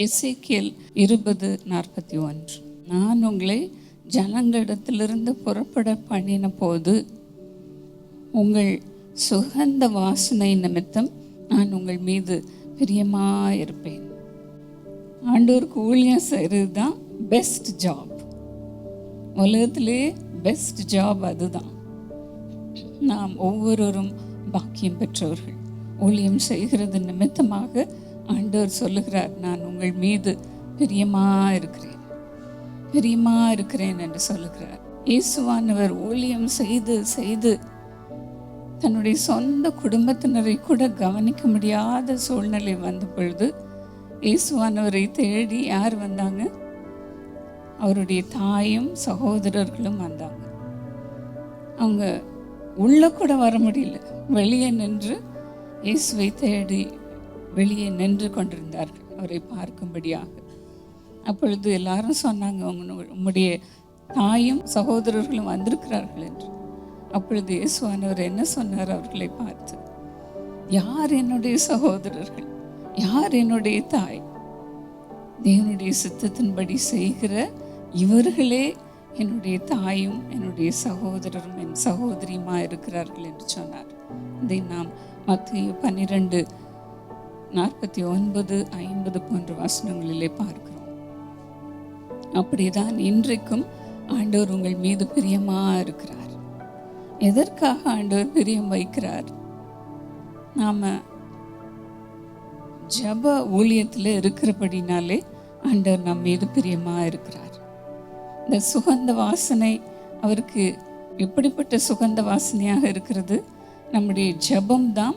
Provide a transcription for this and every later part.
இசைக்கியல் இருபது நாற்பத்தி ஒன்று. நான் உங்களை ஜனங்களிடத்திலிருந்து புறப்பட பண்ணின போது உங்கள் சுகந்த வாசனை நிமித்தம் நான் உங்கள் மீது பிரியமாக இருப்பேன் ஆண்டோருக்கு ஊழியம் செய்கிறது தான் பெஸ்ட் ஜாப் உலகத்திலே பெஸ்ட் ஜாப் அதுதான். நாம் ஒவ்வொருவரும் பாக்கியம் பெற்றவர்கள். ஊழியம் செய்கிறது நிமித்தமாக ஆண்டவர் சொல்லுகிறார் நான் உங்கள் மீது பிரியமாக இருக்கிறேன். பிரியமாக இருக்கிறேன் என்று சொல்லுகிறார். இயேசுவானவர் ஊழியம் செய்து செய்து தன்னுடைய சொந்த குடும்பத்தினரை கூட கவனிக்க முடியாத சூழ்நிலை வந்த பொழுது இயேசுவானவரை தேடி யார் வந்தாங்க? அவருடைய தாயும் சகோதரர்களும் வந்தாங்க. அவங்க உள்ள கூட வர முடியல. வெளியே நின்று இயேசுவை தேடி வெளியே நின்று கொண்டிருந்தார்கள். அவரை பார்க்கும்படியாக. அப்பொழுது எல்லாரும் சொன்னாங்க உம்முடைய தாயும் சகோதரர்களும் வந்திருக்கிறார்கள் என்று. அப்பொழுது இயேசுவானவர் என்ன சொன்னார் அவர்களை பார்த்து யார் என்னுடைய சகோதரர்கள்? யார் என்னுடைய தாய்? தேவனுடைய சித்தத்தின்படி செய்கிற இவர்களே என்னுடைய தாயும் என்னுடைய சகோதரரும் என் சகோதரியுமா இருக்கிறார்கள் என்று சொன்னார். இதை நாம் மத்திய பன்னிரண்டு நாற்பத்தி ஒன்பது ஐம்பது போன்ற வசனங்களிலே பார்க்கிறோம். அப்படிதான் இன்றைக்கும் ஆண்டவர் உங்கள் மீது பிரியமா இருக்கிறார். எதற்காக ஆண்டவர் பிரியம் வைக்கிறார்? நாம ஜப ஊழியத்தில் இருக்கிறபடினாலே ஆண்டவர் நம் மீது பிரியமா இருக்கிறார். இந்த சுகந்த வாசனை அவருக்கு எப்படிப்பட்ட சுகந்த வாசனையாக இருக்கிறது? நம்முடைய ஜெபம் தான்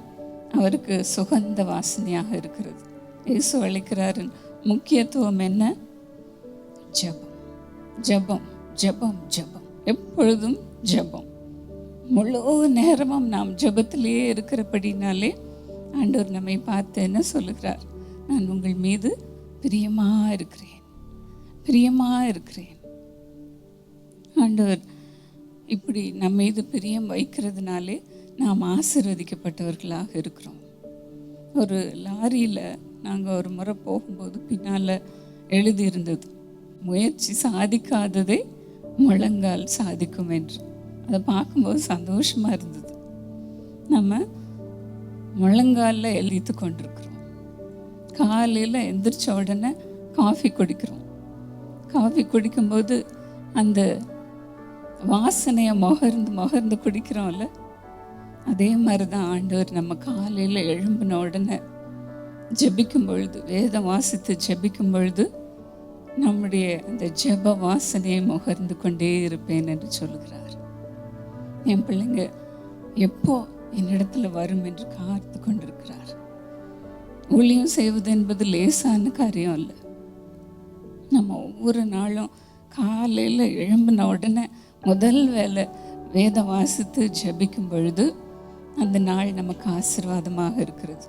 அவருக்கு சுகந்த வாசனையாக இருக்கிறது. இயேசு அளிக்கிறாரின் முக்கியத்துவம் என்ன? ஜெபம். ஜெபம் ஜெபம் ஜெபம். எப்பொழுதும் ஜெபம். முழு நேரமும் நாம் ஜபத்திலேயே இருக்கிறபடினாலே ஆண்டவர் நம்மை பார்த்து என்ன சொல்லுகிறார்? நான் உங்கள் மீது பிரியமாக இருக்கிறேன். பிரியமாக இருக்கிறேன். ஆண்டவர் இப்படி நம்ம மீது பிரியம் வைக்கிறதுனாலே நாம் ஆசிர்வதிக்கப்பட்டவர்களாக இருக்கிறோம். ஒரு லாரியில் நாங்கள் ஒரு முறை போகும்போது பின்னால் எழுதியிருந்தது முயற்சி சாதிக்காததை முழங்கால் சாதிக்கும் என்று. அதை பார்க்கும்போது சந்தோஷமாக இருந்தது. நம்ம முழங்காலில் எழுதித்து கொண்டிருக்கிறோம். காலையில் எந்திரிச்ச உடனே காஃபி குடிக்கிறோம். காஃபி குடிக்கும்போது அந்த வாசனையை முகர்ந்து முகர்ந்து குடிக்கிறோம்ல அதே மாதிரி தான் ஆண்டவர் நம்ம காலையில் எழும்பின உடனே ஜெபிக்கும் பொழுது வேதம் வாசித்து ஜெபிக்கும் பொழுது நம்முடைய அந்த ஜெப வாசனையை முகர்ந்து கொண்டே இருப்பேன் என்று சொல்லுகிறார். என் பிள்ளைங்க எப்போ என்னிடத்துல வரும் என்று காத்து கொண்டிருக்கிறார். ஊழியம் செய்வது என்பது லேசான காரியம் இல்லை நம்ம ஒவ்வொரு நாளும் காலையில் எழும்பின உடனே முதல் வேலை வேதம் வாசித்து ஜபிக்கும் பொழுது அந்த நாள் நமக்கு ஆசீர்வாதமாக இருக்கிறது.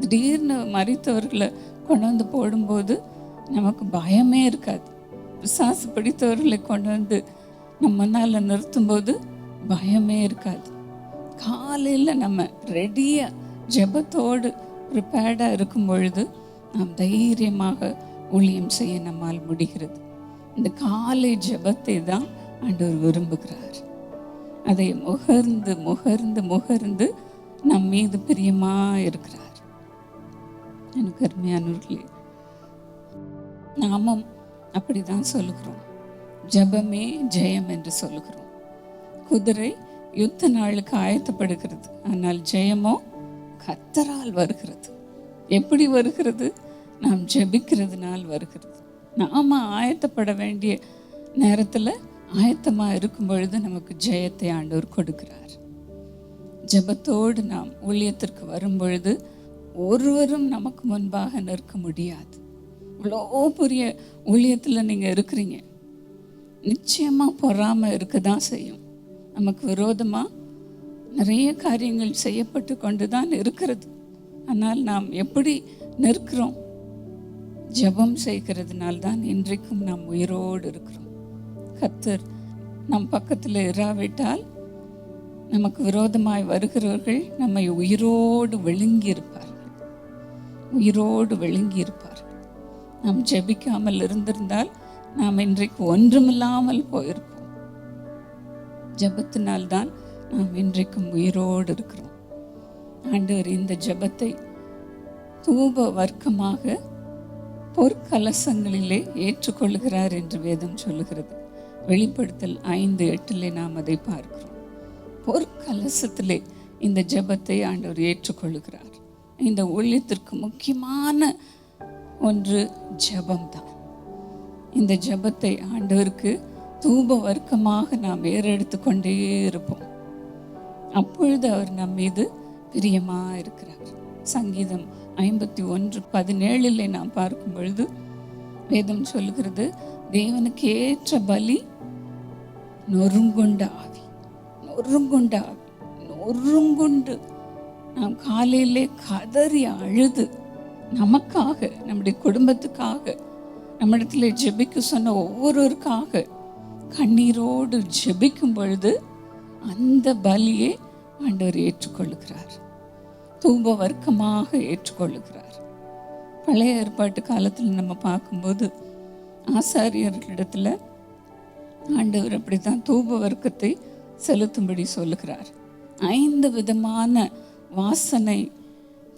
திடீர்னு மறித்தவர்களை கொண்டு வந்து போடும்போது நமக்கு பயமே இருக்காது. பிசாசு பிடித்தவர்களை கொண்டு வந்து நம்ம நாளில் நிறுத்தும்போது பயமே இருக்காது. காலையில் நம்ம ரெடியாக ஜெபத்தோடு ப்ரிப்பேர்டாக இருக்கும் பொழுது நாம் தைரியமாக ஊழியம் செய்ய நம்மால் முடிகிறது. இந்த காலை ஜெபத்தை தான் ஆண்டவர் விரும்புகிறார். அதை முகர்ந்து முகர்ந்து முகர்ந்து நம் மீது பிரியமா இருக்கிறார். எனக்கு அருமையானவர்களே நாமும் அப்படிதான் சொல்லுகிறோம். ஜெபமே ஜெயம் என்று சொல்லுகிறோம். குதிரை யுத்த நாளுக்கு ஆயத்தப்படுகிறது. ஆனால் ஜெயமோ கத்தரால் வருகிறது. எப்படி வருகிறது? நாம் ஜபிக்கிறதுனால் வருகிறது. நாம ஆயத்தப்பட வேண்டிய நேரத்தில் ஆயத்தமாக இருக்கும் பொழுது நமக்கு ஜெயத்தை ஆண்டவர் கொடுக்கிறார். ஜெபத்தோடு நாம் ஊழியத்திற்கு வரும் பொழுது ஒருவரும் நமக்கு முன்பாக நிற்க முடியாது. இவ்வளோ பெரிய ஊழியத்தில் நீங்கள் இருக்கிறீங்க. நிச்சயமாக பொறாமல் இருக்க தான் செய்யும். நமக்கு விரோதமாக நிறைய காரியங்கள் செய்யப்பட்டு கொண்டு தான் இருக்கிறது. ஆனால் நாம் எப்படி நிற்கிறோம்? ஜெபம் செய்கிறதுனால தான் இன்றைக்கும் நாம் உயிரோடு இருக்கிறோம். கத்தர் நம் பக்கத்தில் இராவிட்டால் நமக்கு விரோதமாய் வருகிறவர்கள் நம்மை உயிரோடு விழுங்கி இருப்பார்கள் உயிரோடு விழுங்கி இருப்பார்கள் நாம் ஜெபிக்காமல் இருந்திருந்தால் நாம் இன்றைக்கு ஒன்றுமில்லாமல் போயிருப்போம். ஜபத்தினால்தான் நாம் இன்றைக்கும் உயிரோடு இருக்கிறோம். ஆண்டவர் இந்த ஜெபத்தை தூப வர்க்கமாக பொற்கலசங்களிலே ஏற்றுக்கொள்கிறார் என்று வேதம் சொல்லுகிறது. வெளிப்படுத்தல் ஐந்து எட்டிலே நாம் அதை பார்க்கிறோம். பொற்கலசத்திலே இந்த ஜெபத்தை ஆண்டவர் ஏற்றுக்கொள்கிறார் இந்த ஊழியத்திற்கு முக்கியமான ஒன்று ஜபம்தான். இந்த ஜெபத்தை ஆண்டவருக்கு தூப வர்க்கமாக நாம் ஏறெடுத்து கொண்டே இருப்போம். அப்பொழுது அவர் நம் மீது பிரியமாக இருக்கிறார். சங்கீதம் ஐம்பத்தி ஒன்று பதினேழில் நாம் பார்க்கும் பொழுது வேதம் சொல்கிறது தேவனுக்கு ஏற்ற பலி நொறுங்குண்ட ஆவி. நொறுங்குண்ட ஆவி. நொறுங்குண்டு. நாம் காலையிலே கதறி அழுது நமக்காக நம்முடைய குடும்பத்துக்காக நம்மிடத்துல ஜெபிக்க சொன்ன ஒவ்வொருவருக்காக கண்ணீரோடு ஜெபிக்கும் பொழுது அந்த பலியை ஆண்டவர் ஏற்றுக்கொள்ளுகிறார். தூப வர்க்கமாக ஏற்றுக்கொள்ளுகிறார். பழைய ஏற்பாட்டு காலத்தில் நம்ம பார்க்கும்போது ஆசாரியர்களிடத்துல ஆண்டவர் அப்படித்தான் தூப வர்க்கத்தை செலுத்தும்படி சொல்லுகிறார். ஐந்து விதமான வாசனை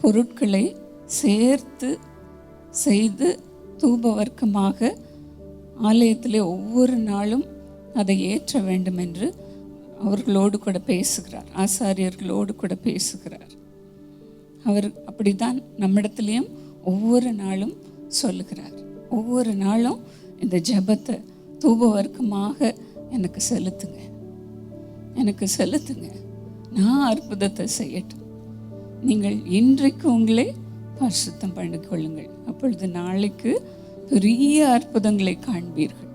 பொருட்களை சேர்த்து செய்து தூப வர்க்கமாக ஆலயத்திலே ஒவ்வொரு நாளும் அதை ஏற்ற வேண்டும் என்று அவர்களோடு கூட பேசுகிறார். ஆசாரியர்களோடு கூட பேசுகிறார். அவர் அப்படிதான் நம்மிடத்துலேயும் ஒவ்வொரு நாளும் சொல்லுகிறார். ஒவ்வொரு நாளும் இந்த ஜெபத்தை தூப வர்க்கமாக எனக்கு செலுத்துங்க. எனக்கு செலுத்துங்க. நான் அற்புதத்தை செய்யட்டும். நீங்கள் இன்றைக்கு உங்களே பரிசுத்தம் பண்ணிக்கொள்ளுங்கள் அப்பொழுது நாளைக்கு பெரிய அற்புதங்களை காண்பீர்கள்.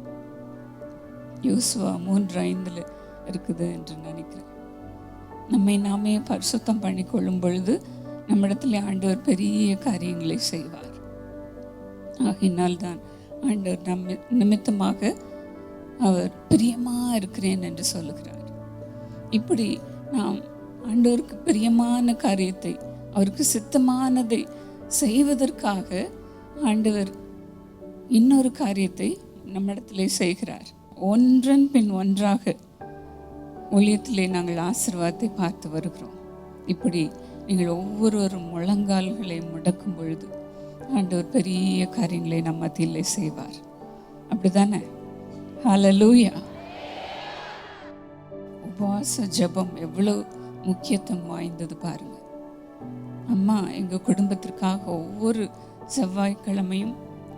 யோசுவா மூன்று ஐந்தில் இருக்குது என்று நினைக்கிறேன். நம்மை நாமே பரிசுத்தம் பண்ணிக்கொள்ளும் பொழுது நம்மிடத்தில் ஆண்டவர் பெரிய காரியங்களை செய்வார். ஆகினால் தான் ஆண்டவர் நம்ம நிமித்தமாக அவர் பிரியமாக இருக்கிறேன் என்று சொல்லுகிறார். இப்படி நாம் ஆண்டவருக்கு பிரியமான காரியத்தை அவருக்கு சித்தமானதை செய்வதற்காக ஆண்டவர் இன்னொரு காரியத்தை நம்மிடத்திலே செய்கிறார். ஒன்றன் பின் ஒன்றாக ஊழியத்திலே நாங்கள் ஆசிர்வாதத்தை பார்த்து வருகிறோம். இப்படி நீங்கள் ஒவ்வொருவரும் முழங்கால்களை முடக்கும் பொழுது ஆண்டவர் பெரிய காரியங்களை நம்ம மத்தியிலே செய்வார். அப்படிதானே ஹலலூயா உபவாச ஜெபம் எவ்வளோ முக்கியத்துவம் வாய்ந்தது பாருங்க. அம்மா எங்கள் குடும்பத்திற்காக ஒவ்வொரு செவ்வாய்க்கிழமையும்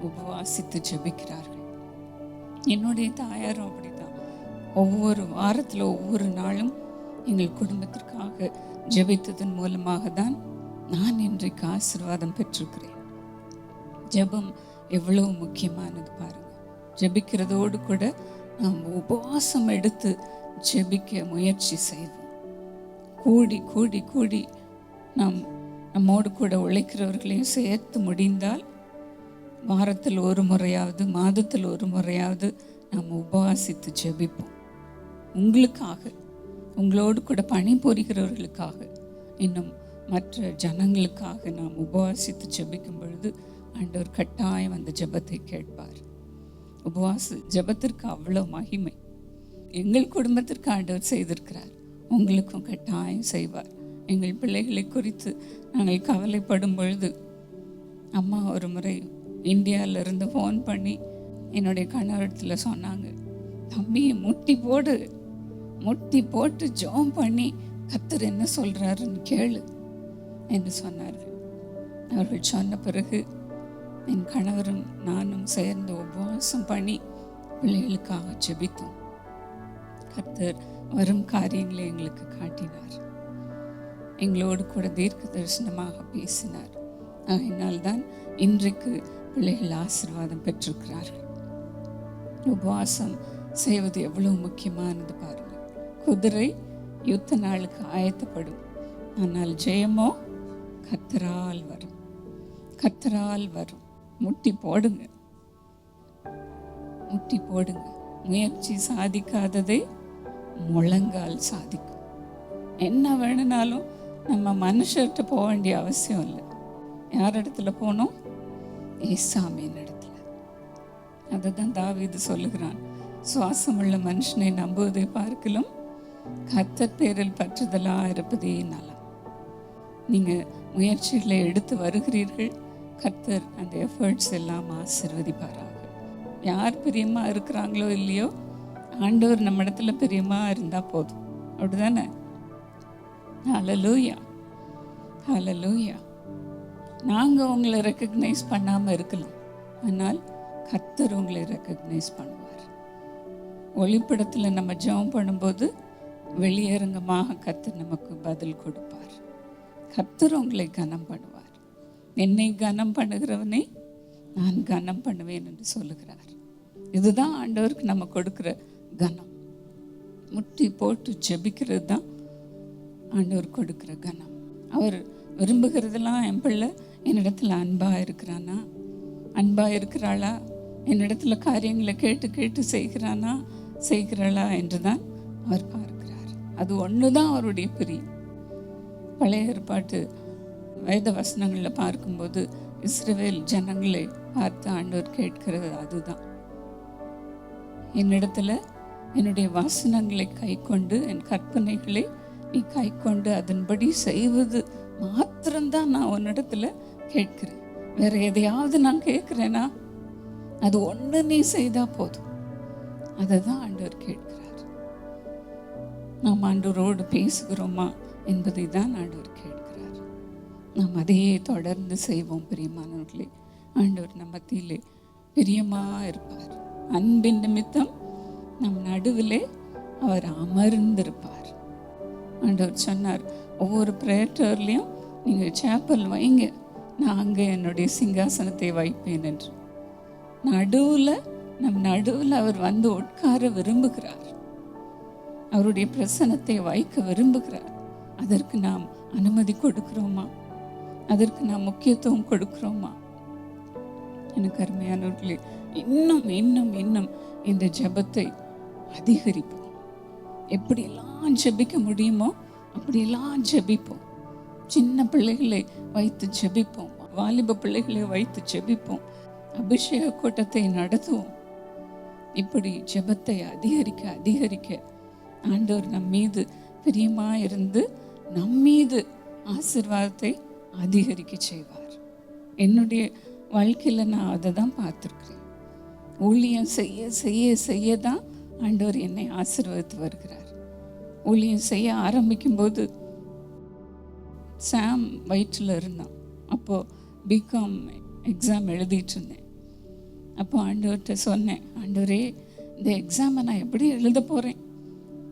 உபவாசித்து ஜெபிக்கிறார்கள். என்னுடைய தாயாரும் அப்படிதான் ஒவ்வொரு வாரத்தில் ஒவ்வொரு நாளும் எங்கள் குடும்பத்திற்காக ஜெபித்ததன் மூலமாக தான் நான் இன்றைக்கு ஆசீர்வாதம் பெற்றிருக்கிறேன். ஜெபம் எவ்வளவு முக்கியமானது பாருங்க. ஜெபிக்கிறதோடு கூட நாம் உபவாசம் எடுத்து ஜெபிக்க முயற்சி செய்வோம். கூடி கூடி கூடி நாம் நம்மோடு கூட உழைக்கிறவர்களையும் சேர்த்து முடிந்தால் வாரத்தில் ஒரு முறையாவது மாதத்தில் ஒரு முறையாவது நாம் உபவாசித்து ஜெபிப்போம். உங்களுக்காக உங்களோடு கூட பணிபுரிகிறவர்களுக்காக இன்னும் மற்ற ஜனங்களுக்காக நாம் உபவாசித்து ஜெபிக்கும் பொழுது ஆண்டவர் கட்டாயம் அந்த ஜெபத்தை கேட்பார். உபவாச ஜெபத்திற்கு அவ்வளோ மகிமை. எங்கள் குடும்பத்திற்கு ஆண்டவர் செய்திருக்கிறார். உங்களுக்கும் கட்டாயம் செய்வார். எங்கள் பிள்ளைகளை குறித்து நாங்கள் கவலைப்படும் பொழுது அம்மா ஒரு முறை இந்தியால இருந்து ஃபோன் பண்ணி என்னுடைய கணவரத்தில் சொன்னாங்க தம்பியை முட்டி போடு முட்டி போட்டு ஜோம் பண்ணி கத்தர் என்ன சொல்கிறாருன்னு கேளு என்று சொன்னார்கள். அவர்கள் சொன்ன பிறகு என் கணவரும் நானும் சேர்ந்து உபவாசம் பண்ணி பிள்ளைகளுக்காக ஜெபித்தோம். கர்த்தர் வரும் காரியங்களை எங்களுக்கு காட்டினார். எங்களோடு கூட தீர்க்க தரிசனமாக பேசினார். ஆகையினால்தான் இன்றைக்கு பிள்ளைகள் ஆசீர்வாதம் பெற்றிருக்கிறார்கள். உபவாசம் செய்வது எவ்வளவு முக்கியமானது பாருங்கள் குதிரை யுத்த நாளுக்கு ஆயத்தப்படும். ஆனால் ஜெயமோ கத்தரால் வரும். கத்தரால் வரும். முட்டி போடுங்க. முட்டி போடுங்க. முயற்சி சாதிக்காததை முழங்கால் சாதிக்கும். என்ன வேணும்னாலும் நம்ம மனுஷர்கிட்ட போக வேண்டிய அவசியம் இல்லை. யார் இடத்துல போனோம்? ஏசாமியின் இடத்துல. அதுதான் தாவீது சொல்லுகிறான். சுவாசமுள்ள மனுஷனை நம்புவதை பார்க்கலும் கத்தர் பேரில் பற்றுதலாக இருப்பதே நலம். நீங்கள் முயற்சிகளை எடுத்து வருகிறீர்கள். கர்த்தர் அந்த எஃபர்ட்ஸ் எல்லாம் ஆசிர்வதிப்பாராக. யார் பிரியமாக இருக்கிறாங்களோ இல்லையோ ஆண்டவர் நம்ம இடத்துல பிரியமா இருந்தால் போதும். அப்படிதானே? அலலூயா அலலூயா நாங்கள் உங்களை ரெக்கக்னைஸ் பண்ணாமல் இருக்கலாம். ஆனால் கர்த்தர் உங்களை ரெக்கக்னைஸ் பண்ணுவார். ஒளிப்படத்தில் நம்ம ஜெபம் பண்ணும்போது வெளியரங்கமாக கர்த்தர் நமக்கு பதில் கொடுப்பார். கர்த்தர் உங்களை கனம் பண்ணுவார் என்னை கனம் பண்ணுகிறவனை நான் கனம் பண்ணுவேன் என்று சொல்லுகிறார். இதுதான் ஆண்டவருக்கு நம்ம கொடுக்குற கனம். முட்டி போட்டு ஜெபிக்கிறது தான் ஆண்டவர் கொடுக்குற கனம். அவர் விரும்புகிறதெல்லாம் என் பிள்ளை என்னிடத்துல அன்பாக இருக்கிறானா? அன்பாக இருக்கிறாளா? என்னிடத்துல காரியங்களை கேட்டு கேட்டு செய்கிறானா? செய்கிறாளா என்று தான் அவர் பார்க்கிறார். அது ஒன்று தான் அவருடைய பிரியம். பழைய ஏற்பாட்டு வேத வசனங்களில் பார்க்கும்போது இஸ்ரேல் ஜனங்களை பார்த்து ஆண்டவர் கேட்கிறது அதுதான். என்னிடத்துல என்னுடைய வாசனங்களை கைக்கொண்டு என் கற்பனைகளை நீ கைக்கொண்டு அதன்படி செய்வது மாத்திரம்தான் நான் உன்னிடத்துல கேட்கிறேன். வேற எதையாவது நான் கேட்கிறேனா? அது ஒன்று நீ செய்தா போதும். அதை தான் ஆண்டவர் கேட்கிறார். நாம் ஆண்டவரோடு பேசுகிறோமா என்பதை தான் ஆண்டவர் கேட்கிறார். நாம் அதையே தொடர்ந்து செய்வோம் பிரியமானவர்களே. ஆண்டவர் நம்ம மத்தியிலே பிரியமாக இருப்பார். அன்பின் நிமித்தம் நம் நடுவிலே அவர் அமர்ந்திருப்பார். ஆண்டவர் சொன்னார் ஒவ்வொரு பிரேட்டர்லேயும் நீங்கள் சேப்பல் வைங்க. நான் அங்கே என்னுடைய சிங்காசனத்தை வைப்பேன் என்று. நடுவில் நம் நடுவில் அவர் வந்து உட்கார விரும்புகிறார். அவருடைய பிரசனத்தை வைக்க விரும்புகிறார். அதற்கு நாம் அனுமதி கொடுக்கிறோமா? அதற்கு நான் முக்கியத்துவம் கொடுக்குறோமா? எனக்கு அருமையானவர்களே இன்னும் இன்னும் இன்னும் இந்த ஜெபத்தை அதிகரிப்போம். எப்படியெல்லாம் ஜபிக்க முடியுமோ அப்படியெல்லாம் ஜெபிப்போம். சின்ன பிள்ளைகளை வைத்து ஜபிப்போம். வாலிப பிள்ளைகளை வைத்து ஜபிப்போம். அபிஷேக கூட்டத்தை நடத்துவோம். இப்படி ஜெபத்தை அதிகரிக்க அதிகரிக்க ஆண்டவர் நம் மீது பிரியமாக இருந்து நம்மீது ஆசிர்வாதத்தை அதிகரிக்க செய்வார். என்னுடைய வாழ்க்கையில் நான் அதை தான் பார்த்துருக்குறேன். ஊழியம் செய்ய செய்ய செய்ய தான் ஆண்டவர் என்னை ஆசிர்வதித்து வருகிறார். ஊழியம் செய்ய ஆரம்பிக்கும்போது சாம் வயிற்றில் இருந்தான். அப்போது பிகாம் எக்ஸாம் எழுதிட்டு இருந்தேன். அப்போ ஆண்டவர்கிட்ட சொன்னேன் ஆண்டவரே இந்த எக்ஸாமை நான் எப்படி எழுத போகிறேன்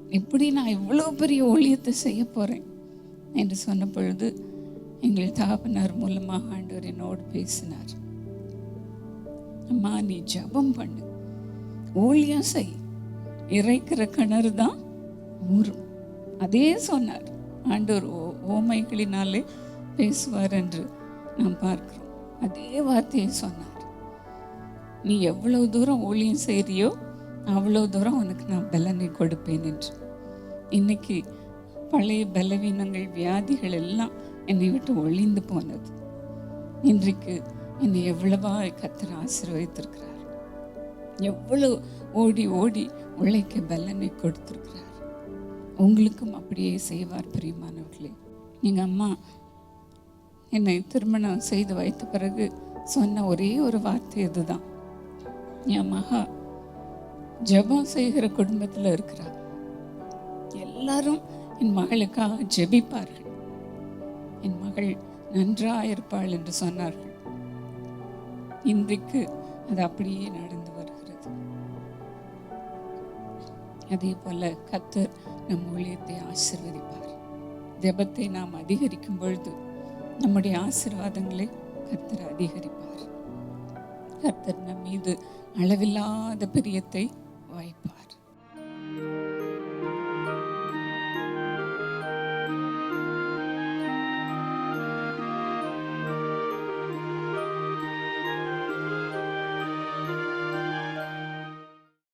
எப்படி நான் இவ்வளோ பெரிய ஊழியத்தை செய்ய போகிறேன் என்று சொன்ன பொழுது எங்கள் தகப்பனார் மூலமாக ஆண்டவர் என்னோடு பேசினார். அம்மா நீ ஜெபம் பண்ணு. ஊழியம் செய். இறைக்கிற கிணறு தான் ஊறும். அதே சொன்னார். ஆண்டவர் ஓ- ஓமைகளினாலே பேசுவார் என்று நாம் பார்க்கிறோம். அதே வார்த்தையை சொன்னார். நீ எவ்வளவு தூரம் ஊழியம் செய்கிறியோ அவ்வளோ தூரம் உனக்கு நான் பலனை கொடுப்பேன் என்று. இன்னைக்கு பழைய பலவீனங்கள் வியாதிகள் எல்லாம் என்னை விட்டு ஒளிந்து போனது. இன்றைக்கு என்னை எவ்வளவா கத்தர் ஆசீர்வதித்திருக்கிறார். எவ்வளவு ஓடி ஓடி உழைக்க பலனை கொடுத்திருக்கிறார். உங்களுக்கும் அப்படியே செய்வார் பிரியமானவர்களே. எங்கள் அம்மா என்னை திருமணம் செய்து வைத்த பிறகு சொன்ன ஒரே ஒரு வார்த்தை இதுதான் என் மகா ஜெபம் செய்கிற குடும்பத்தில் இருக்கிறார். எல்லாரும் என் மகளுக்காக ஜெபிப்பார்கள். என் மகள் நன்றாயிருப்பாள் என்று சொன்னார்கள். இன்றைக்கு அது அப்படியே நடந்து வருகிறது. அதே போல கத்தர் நம் ஊழியத்தை ஆசிர்வதிப்பார். ஜெபத்தை நாம் அதிகரிக்கும் பொழுது நம்முடைய ஆசிர்வாதங்களை கர்த்தர் அதிகரிப்பார். கர்த்தர் நம் மீது அளவில்லாத பிரியத்தை வாய்ப்பார்.